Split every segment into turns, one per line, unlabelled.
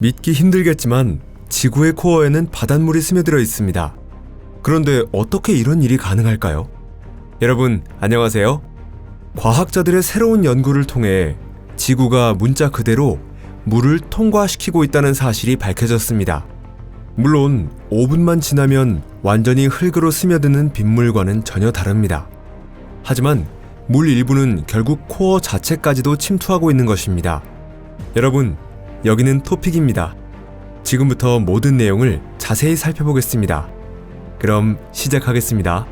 믿기 힘들겠지만 지구의 코어에는 바닷물이 스며들어 있습니다. 그런데 어떻게 이런 일이 가능할까요? 여러분, 안녕하세요. 과학자들의 새로운 연구를 통해 지구가 문자 그대로 물을 통과시키고 있다는 사실이 밝혀졌습니다. 물론 5분만 지나면 완전히 흙으로 스며드는 빗물과는 전혀 다릅니다. 하지만 물 일부는 결국 코어 자체까지도 침투하고 있는 것입니다. 여러분, 여기는 토픽입니다. 지금부터 모든 내용을 자세히 살펴보겠습니다. 그럼 시작하겠습니다.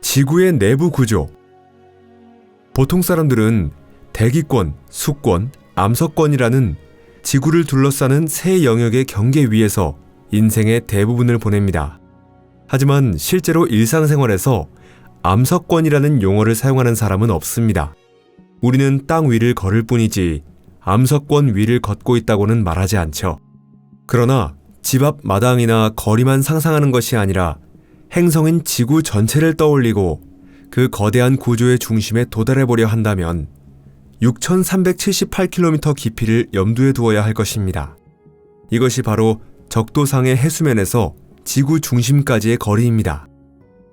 지구의 내부 구조. 보통 사람들은 대기권, 수권, 암석권이라는 지구를 둘러싸는 세 영역의 경계 위에서 인생의 대부분을 보냅니다. 하지만 실제로 일상생활에서 암석권이라는 용어를 사용하는 사람은 없습니다. 우리는 땅 위를 걸을 뿐이지 암석권 위를 걷고 있다고는 말하지 않죠. 그러나 집 앞 마당이나 거리만 상상하는 것이 아니라 행성인 지구 전체를 떠올리고 그 거대한 구조의 중심에 도달해 보려 한다면 6,378km 깊이를 염두에 두어야 할 것입니다. 이것이 바로 적도상의 해수면에서 지구 중심까지의 거리입니다.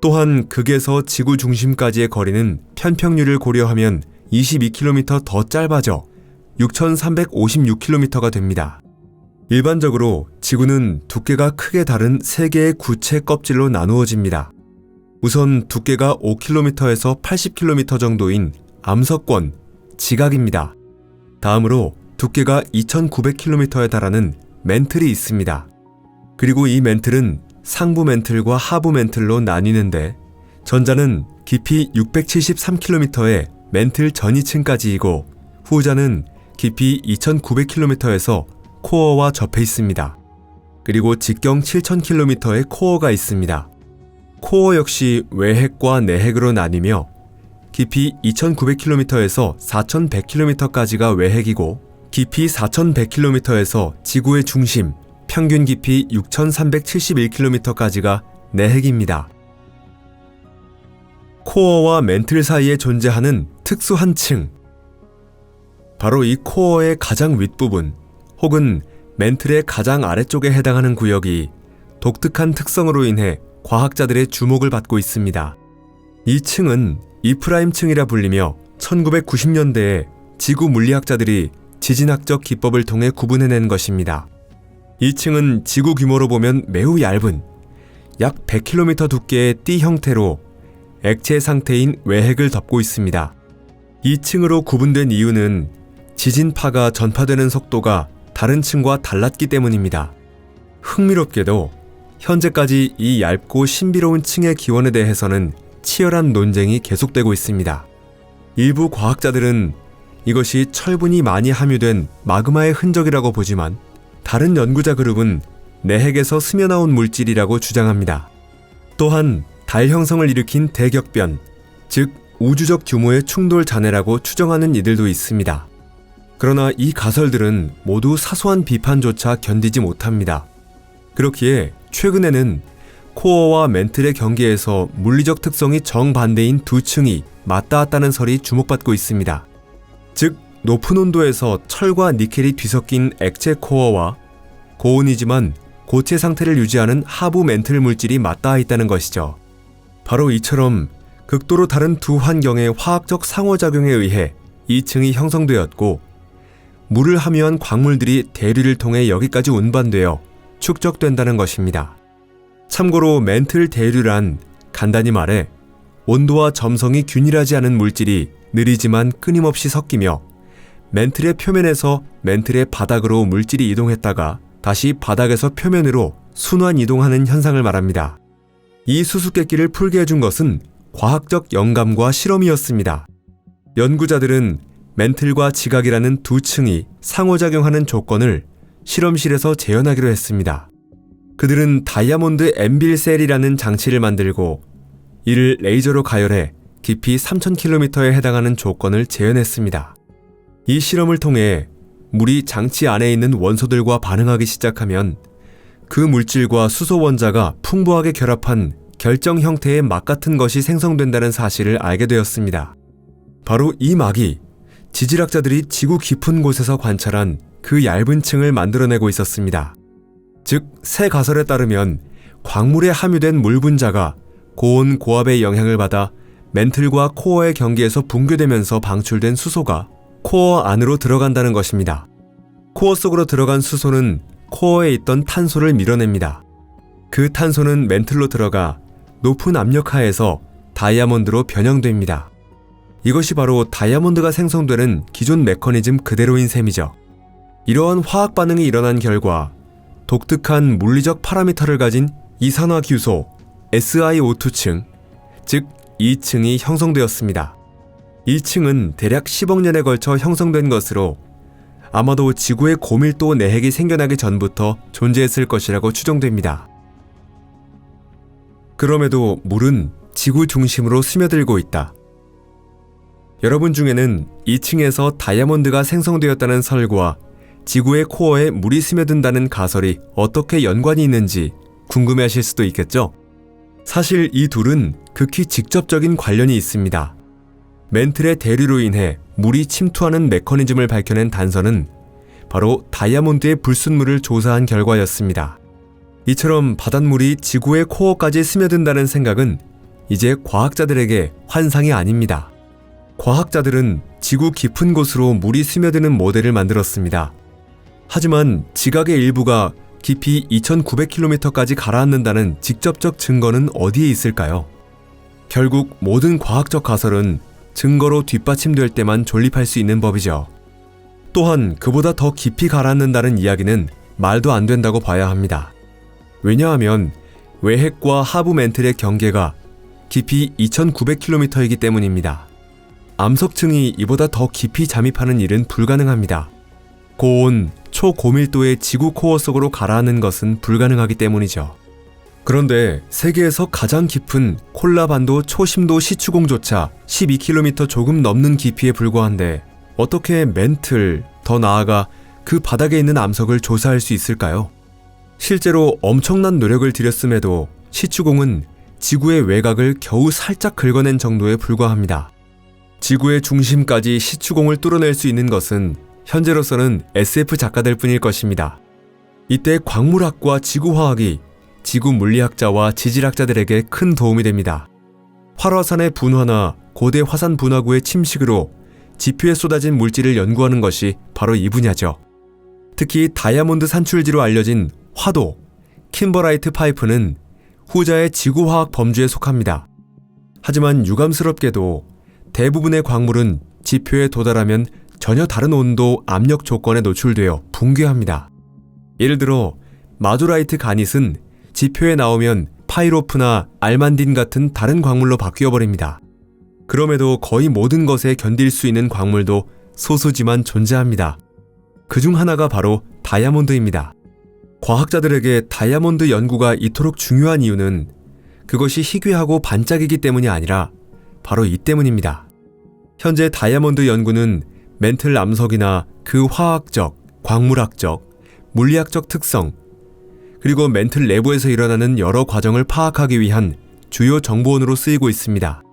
또한 극에서 지구 중심까지의 거리는 편평률을 고려하면 22km 더 짧아져 6,356km가 됩니다. 일반적으로 지구는 두께가 크게 다른 세 개의 구체 껍질로 나누어집니다. 우선 두께가 5km에서 80km 정도인 암석권, 지각입니다. 다음으로 두께가 2,900km에 달하는 멘틀이 있습니다. 그리고 이 멘틀은 상부 멘틀과 하부 멘틀로 나뉘는데 전자는 깊이 673km의 멘틀 전이층까지이고 후자는 깊이 2,900km에서 코어와 접해 있습니다. 그리고 직경 7,000km의 코어가 있습니다. 코어 역시 외핵과 내핵으로 나뉘며 깊이 2,900km에서 4,100km까지가 외핵이고 깊이 4,100km에서 지구의 중심, 평균 깊이 6,371km까지가 내핵입니다. 코어와 멘틀 사이에 존재하는 특수한 층. 바로 이 코어의 가장 윗부분 혹은 멘틀의 가장 아래쪽에 해당하는 구역이 독특한 특성으로 인해 과학자들의 주목을 받고 있습니다. 이 층은 이프라임 층이라 불리며 1990년대에 지구 물리학자들이 지진학적 기법을 통해 구분해낸 것입니다. 이 층은 지구 규모로 보면 매우 얇은 약 100km 두께의 띠 형태로 액체 상태인 외핵을 덮고 있습니다. 이 층으로 구분된 이유는 지진파가 전파되는 속도가 다른 층과 달랐기 때문입니다. 흥미롭게도 현재까지 이 얇고 신비로운 층의 기원에 대해서는 치열한 논쟁이 계속되고 있습니다. 일부 과학자들은 이것이 철분이 많이 함유된 마그마의 흔적이라고 보지만 다른 연구자 그룹은 내핵에서 스며나온 물질이라고 주장합니다. 또한 달 형성을 일으킨 대격변, 즉 우주적 규모의 충돌 잔해라고 추정하는 이들도 있습니다. 그러나 이 가설들은 모두 사소한 비판조차 견디지 못합니다. 그렇기에 최근에는 코어와 멘틀의 경계에서 물리적 특성이 정반대인 두 층이 맞닿았다는 설이 주목받고 있습니다. 즉, 높은 온도에서 철과 니켈이 뒤섞인 액체 코어와 고온이지만 고체 상태를 유지하는 하부 멘틀 물질이 맞닿아 있다는 것이죠. 바로 이처럼 극도로 다른 두 환경의 화학적 상호작용에 의해 이 층이 형성되었고 물을 함유한 광물들이 대류를 통해 여기까지 운반되어 축적된다는 것입니다. 참고로 멘틀 대류란 간단히 말해 온도와 점성이 균일하지 않은 물질이 느리지만 끊임없이 섞이며 멘틀의 표면에서 멘틀의 바닥으로 물질이 이동했다가 다시 바닥에서 표면으로 순환 이동하는 현상을 말합니다. 이 수수께끼를 풀게 해준 것은 과학적 영감과 실험이었습니다. 연구자들은 멘틀과 지각이라는 두 층이 상호작용하는 조건을 실험실에서 재현하기로 했습니다. 그들은 다이아몬드 엠빌셀이라는 장치를 만들고 이를 레이저로 가열해 깊이 3,000km에 해당하는 조건을 재현했습니다. 이 실험을 통해 물이 장치 안에 있는 원소들과 반응하기 시작하면 그 물질과 수소 원자가 풍부하게 결합한 결정 형태의 막 같은 것이 생성된다는 사실을 알게 되었습니다. 바로 이 막이 지질학자들이 지구 깊은 곳에서 관찰한 그 얇은 층을 만들어내고 있었습니다. 즉, 새 가설에 따르면 광물에 함유된 물 분자가 고온 고압의 영향을 받아 멘틀과 코어의 경계에서 붕괴되면서 방출된 수소가 코어 안으로 들어간다는 것입니다. 코어 속으로 들어간 수소는 코어에 있던 탄소를 밀어냅니다. 그 탄소는 멘틀로 들어가 높은 압력 하에서 다이아몬드로 변형됩니다. 이것이 바로 다이아몬드가 생성되는 기존 메커니즘 그대로인 셈이죠. 이러한 화학 반응이 일어난 결과 독특한 물리적 파라미터를 가진 이산화규소 SiO2층, 즉 2층이 형성되었습니다. 2층은 대략 10억 년에 걸쳐 형성된 것으로 아마도 지구의 고밀도 내핵이 생겨나기 전부터 존재했을 것이라고 추정됩니다. 그럼에도 물은 지구 중심으로 스며들고 있다. 여러분 중에는 2층에서 다이아몬드가 생성되었다는 설과 지구의 코어에 물이 스며든다는 가설이 어떻게 연관이 있는지 궁금해 하실 수도 있겠죠? 사실 이 둘은 극히 직접적인 관련이 있습니다. 멘틀의 대류로 인해 물이 침투하는 메커니즘을 밝혀낸 단서는 바로 다이아몬드의 불순물을 조사한 결과였습니다. 이처럼 바닷물이 지구의 코어까지 스며든다는 생각은 이제 과학자들에게 환상이 아닙니다. 과학자들은 지구 깊은 곳으로 물이 스며드는 모델을 만들었습니다. 하지만 지각의 일부가 깊이 2,900km까지 가라앉는다는 직접적 증거는 어디에 있을까요? 결국 모든 과학적 가설은 증거로 뒷받침될 때만 존립할 수 있는 법이죠. 또한 그보다 더 깊이 가라앉는다는 이야기는 말도 안 된다고 봐야 합니다. 왜냐하면 외핵과 하부 멘틀의 경계가 깊이 2,900km이기 때문입니다. 암석층이 이보다 더 깊이 잠입하는 일은 불가능합니다. 고온, 초고밀도의 지구 코어 속으로 가라앉는 것은 불가능하기 때문이죠. 그런데 세계에서 가장 깊은 콜라반도 초심도 시추공조차 12km 조금 넘는 깊이에 불과한데 어떻게 멘틀, 더 나아가 그 바닥에 있는 암석을 조사할 수 있을까요? 실제로 엄청난 노력을 들였음에도 시추공은 지구의 외곽을 겨우 살짝 긁어낸 정도에 불과합니다. 지구의 중심까지 시추공을 뚫어낼 수 있는 것은 현재로서는 SF 작가들 뿐일 것입니다. 이때 광물학과 지구화학이 지구 물리학자와 지질학자들에게 큰 도움이 됩니다. 활화산의 분화나 고대 화산 분화구의 침식으로 지표에 쏟아진 물질을 연구하는 것이 바로 이 분야죠. 특히 다이아몬드 산출지로 알려진 화도, 킴버라이트 파이프는 후자의 지구화학 범주에 속합니다. 하지만 유감스럽게도 대부분의 광물은 지표에 도달하면 전혀 다른 온도, 압력 조건에 노출되어 붕괴합니다. 예를 들어 마조라이트 가닛은 지표에 나오면 파이로프나 알만딘 같은 다른 광물로 바뀌어 버립니다. 그럼에도 거의 모든 것에 견딜 수 있는 광물도 소수지만 존재합니다. 그 중 하나가 바로 다이아몬드입니다. 과학자들에게 다이아몬드 연구가 이토록 중요한 이유는 그것이 희귀하고 반짝이기 때문이 아니라 바로 이 때문입니다. 현재 다이아몬드 연구는 멘틀 암석이나 그 화학적, 광물학적, 물리학적 특성, 그리고 멘틀 내부에서 일어나는 여러 과정을 파악하기 위한 주요 정보원으로 쓰이고 있습니다.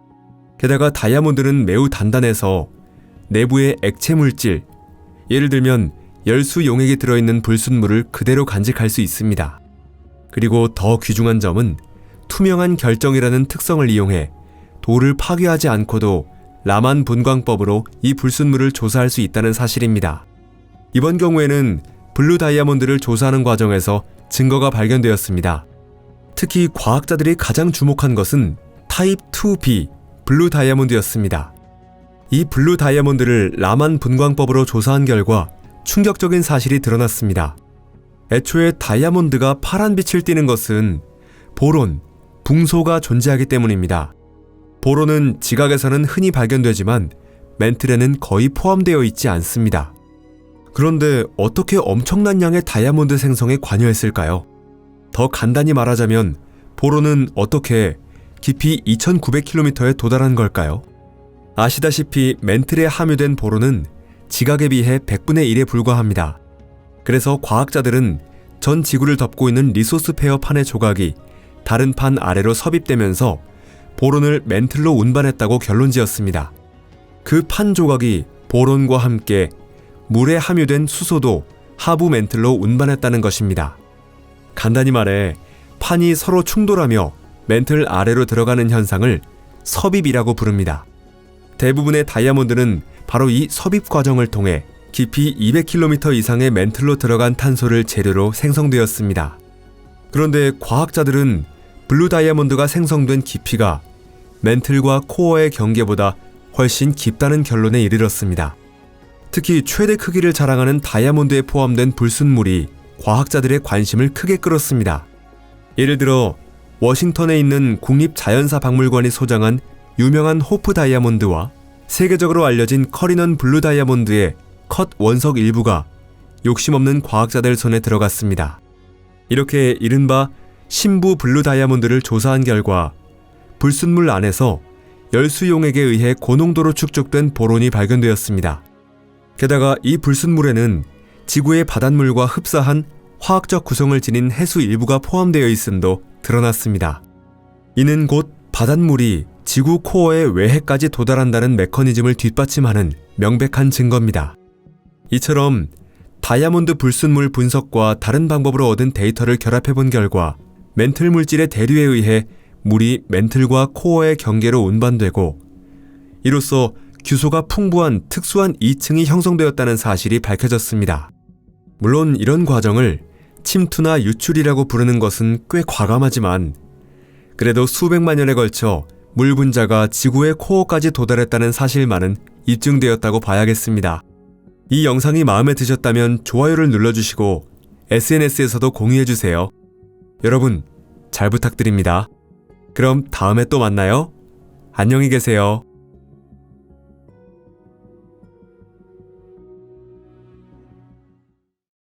게다가 다이아몬드는 매우 단단해서 내부의 액체 물질, 예를 들면 열수 용액이 들어있는 불순물을 그대로 간직할 수 있습니다. 그리고 더 귀중한 점은 투명한 결정이라는 특성을 이용해 돌을 파괴하지 않고도 라만 분광법으로 이 불순물을 조사할 수 있다는 사실입니다. 이번 경우에는 블루 다이아몬드를 조사하는 과정에서 증거가 발견되었습니다. 특히 과학자들이 가장 주목한 것은 타입 2B 블루 다이아몬드였습니다. 이 블루 다이아몬드를 라만 분광법으로 조사한 결과 충격적인 사실이 드러났습니다. 애초에 다이아몬드가 파란 빛을 띠는 것은 보론, 붕소가 존재하기 때문입니다. 보론은 지각에서는 흔히 발견되지만 멘틀에는 거의 포함되어 있지 않습니다. 그런데 어떻게 엄청난 양의 다이아몬드 생성에 관여했을까요? 더 간단히 말하자면 보론은 어떻게 깊이 2900km에 도달한 걸까요? 아시다시피 멘틀에 함유된 보론은 지각에 비해 100분의 1에 불과합니다. 그래서 과학자들은 전 지구를 덮고 있는 리소스 페어 판의 조각이 다른 판 아래로 섭입되면서 보론을 멘틀로 운반했다고 결론지었습니다. 그 판 조각이 보론과 함께 물에 함유된 수소도 하부 멘틀로 운반했다는 것입니다. 간단히 말해 판이 서로 충돌하며 멘틀 아래로 들어가는 현상을 섭입이라고 부릅니다. 대부분의 다이아몬드는 바로 이 섭입 과정을 통해 깊이 200km 이상의 멘틀로 들어간 탄소를 재료로 생성되었습니다. 그런데 과학자들은 블루 다이아몬드가 생성된 깊이가 멘틀과 코어의 경계보다 훨씬 깊다는 결론에 이르렀습니다. 특히 최대 크기를 자랑하는 다이아몬드에 포함된 불순물이 과학자들의 관심을 크게 끌었습니다. 예를 들어 워싱턴에 있는 국립자연사박물관이 소장한 유명한 호프 다이아몬드와 세계적으로 알려진 커리넌 블루 다이아몬드의 컷 원석 일부가 욕심 없는 과학자들 손에 들어갔습니다. 이렇게 이른바 신부 블루 다이아몬드를 조사한 결과 불순물 안에서 열수용액에 의해 고농도로 축적된 보론이 발견되었습니다. 게다가 이 불순물에는 지구의 바닷물과 흡사한 화학적 구성을 지닌 해수 일부가 포함되어 있음도 드러났습니다. 이는 곧 바닷물이 지구 코어의 외해까지 도달한다는 메커니즘을 뒷받침하는 명백한 증거입니다. 이처럼 다이아몬드 불순물 분석과 다른 방법으로 얻은 데이터를 결합해 본 결과 멘틀 물질의 대류에 의해 물이 멘틀과 코어의 경계로 운반되고 이로써 규소가 풍부한 특수한 2층이 형성되었다는 사실이 밝혀졌습니다. 물론 이런 과정을 침투나 유출이라고 부르는 것은 꽤 과감하지만 그래도 수백만 년에 걸쳐 물 분자가 지구의 코어까지 도달했다는 사실만은 입증되었다고 봐야겠습니다. 이 영상이 마음에 드셨다면 좋아요를 눌러주시고 SNS에서도 공유해주세요. 여러분, 잘 부탁드립니다. 그럼 다음에 또 만나요. 안녕히 계세요.